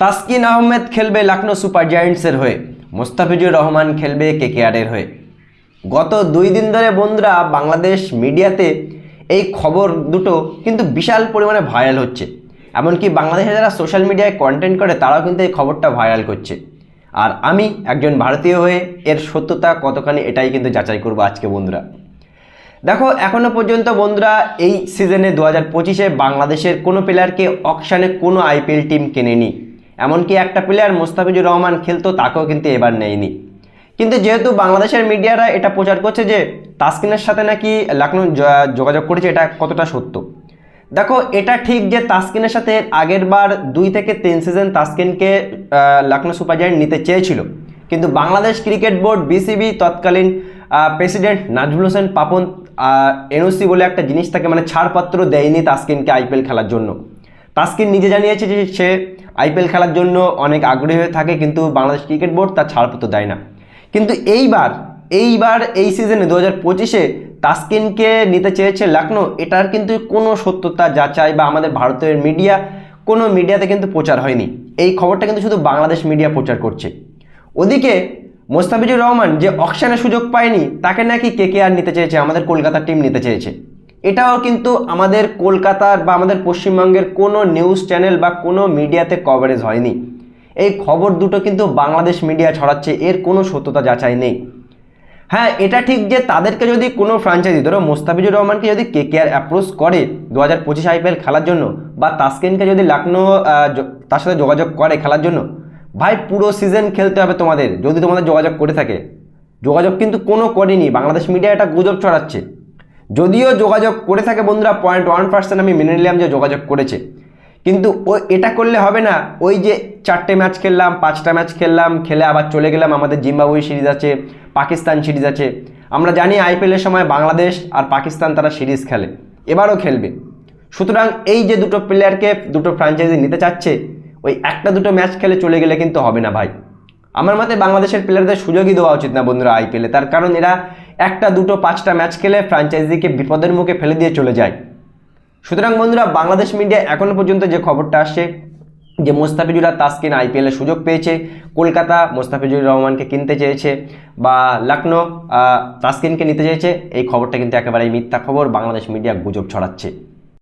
তাসকিন আহমেদ খেলবে লখনৌ সুপার জায়ান্টসের হয়ে, মোস্তাফিজুর রহমান খেলবে কেকেআরের হয়ে। গত দুই দিন ধরে বন্ধুরা বাংলাদেশ মিডিয়াতে এই খবর দুটো কিন্তু বিশাল পরিমাণে ভাইরাল হচ্ছে। এমনকি বাংলাদেশে যারা সোশ্যাল মিডিয়ায় কন্টেন্ট করে, তারাও কিন্তু এই খবরটা ভাইরাল করছে। আর আমি একজন ভারতীয় হয়ে এর সত্যতা কতখানি এটাই কিন্তু যাচাই করব আজকে বন্ধুরা। দেখো, এখনও পর্যন্ত বন্ধুরা এই সিজনে দু হাজার পঁচিশে বাংলাদেশের কোনো প্লেয়ারকে অকশানে কোনো আইপিএল টিম কেনেনি। এমনকি একটা প্লেয়ার মোস্তাফিজুর রহমান খেলতো, তাকেও কিন্তু এবার নেয়নি। কিন্তু যেহেতু বাংলাদেশের মিডিয়ারা এটা প্রচার করছে যে তাসকিনের সাথে নাকি লখনৌ যোগাযোগ করেছে, এটা কতটা সত্য? দেখো, এটা ঠিক যে তাসকিনের সাথে আগের বার দুই থেকে তিন সিজন তাসকিনকে লখনৌ সুপার জায়ান্ট নিতে চেয়েছিল। কিন্তু বাংলাদেশ ক্রিকেট বোর্ড, বিসিবি, তৎকালীন প্রেসিডেন্ট নাজমুল হোসেন পাপন এনওসি বলে একটা জিনিস তাকে মানে ছাড়পত্র দেয়নি তাসকিনকে আইপিএল খেলার জন্য। তাসকিন নিজে জানিয়েছে যে সে আইপিএল খেলার জন্য অনেক আগ্রহী হয়ে থাকে, কিন্তু বাংলাদেশ ক্রিকেট বোর্ড তার ছাড়পত্র দেয় না। কিন্তু এইবার এইবার এই সিজনে দু হাজার পঁচিশে তাস্কিনকে নিতে চেয়েছে লখনৌ এটার কিন্তু কোনো সত্যতা যাচাই বা আমাদের ভারতের মিডিয়া কোনো মিডিয়াতে কিন্তু প্রচার হয়নি। এই খবরটা কিন্তু শুধু বাংলাদেশ মিডিয়া প্রচার করছে। ওদিকে মোস্তাফিজুর রহমান যে অকশানে সুযোগ পায়নি, তাকে নাকি কে কে আর নিতে চেয়েছে, আমাদের কলকাতার টিম নিতে চেয়েছে। এটাও কিন্তু আমাদের কলকাতার বা আমাদের পশ্চিমবঙ্গের কোনো নিউজ চ্যানেল বা কোনো মিডিয়াতে কভারেজ হয়নি। এই খবর দুটো কিন্তু বাংলাদেশ মিডিয়া ছড়াচ্ছে, এর কোনো সত্যতা যাচাই নেই। হ্যাঁ এটা ঠিক যে তাদেরকে যদি কোনো ফ্র্যাঞ্চাইজি ধরো মোস্তাফিজুর রহমানকে যদি কে কে আর অ্যাপ্রোচ করে দু হাজার পঁচিশ আইপিএল খেলার জন্য বা তাসকিনকে যদি য- তার সাথে যোগাযোগ করে খেলার জন্য, ভাই পুরো সিজন খেলতে হবে তোমাদের, যদি তোমাদের যোগাযোগ করে থাকে। যোগাযোগ কিন্তু কোনো করেনি, বাংলাদেশ মিডিয়া এটা গুজব ছড়াচ্ছে। যদিও যোগাযোগ করে থাকে বন্ধুরা পয়েন্ট ওয়ান পার্সেন্ট আমি মেনে নিলাম যে যোগাযোগ করেছে। কিন্তু ও এটা করলে হবে না, ওই যে চারটে ম্যাচ খেললাম, পাঁচটা ম্যাচ খেললাম, খেলে আবার চলে গেলাম, আমাদের জিম্বাবুই সিরিজ আছে, পাকিস্তান সিরিজ আছে। আমরা জানি আইপিএলের সময় বাংলাদেশ আর পাকিস্তান তারা সিরিজ খেলে, এবারও খেলবে। সুতরাং এই যে দুটো প্লেয়ারকে দুটো ফ্র্যাঞ্চাইজি নিতে চাচ্ছে, ওই একটা দুটো ম্যাচ খেলে চলে গেলে কিন্তু হবে না ভাই। আমার মতে বাংলাদেশের প্লেয়ারদের সুযোগই দেওয়া উচিত না বন্ধুরা আইপিএলে তার কারণ এরা একটা, দুটো, পাঁচটা ম্যাচ খেলে ফ্র্যাঞ্চাইজিকে বিপদের মুখে ফেলে দিয়ে চলে যায়। সুতরাং বন্ধুরা, বাংলাদেশ মিডিয়া এখনও পর্যন্ত যে খবরটা আসছে, যে মোস্তাফিজুর আর তাসকিন আইপিএলে সুযোগ পেয়েছে, কলকাতা মোস্তাফিজুর রহমানকে কিনতে চেয়েছে বা লখনৌ তাসকিনকে নিতে চেয়েছে, এই খবরটা কিন্তু একেবারেই মিথ্যা খবর, বাংলাদেশ মিডিয়া গুজব ছড়াচ্ছে।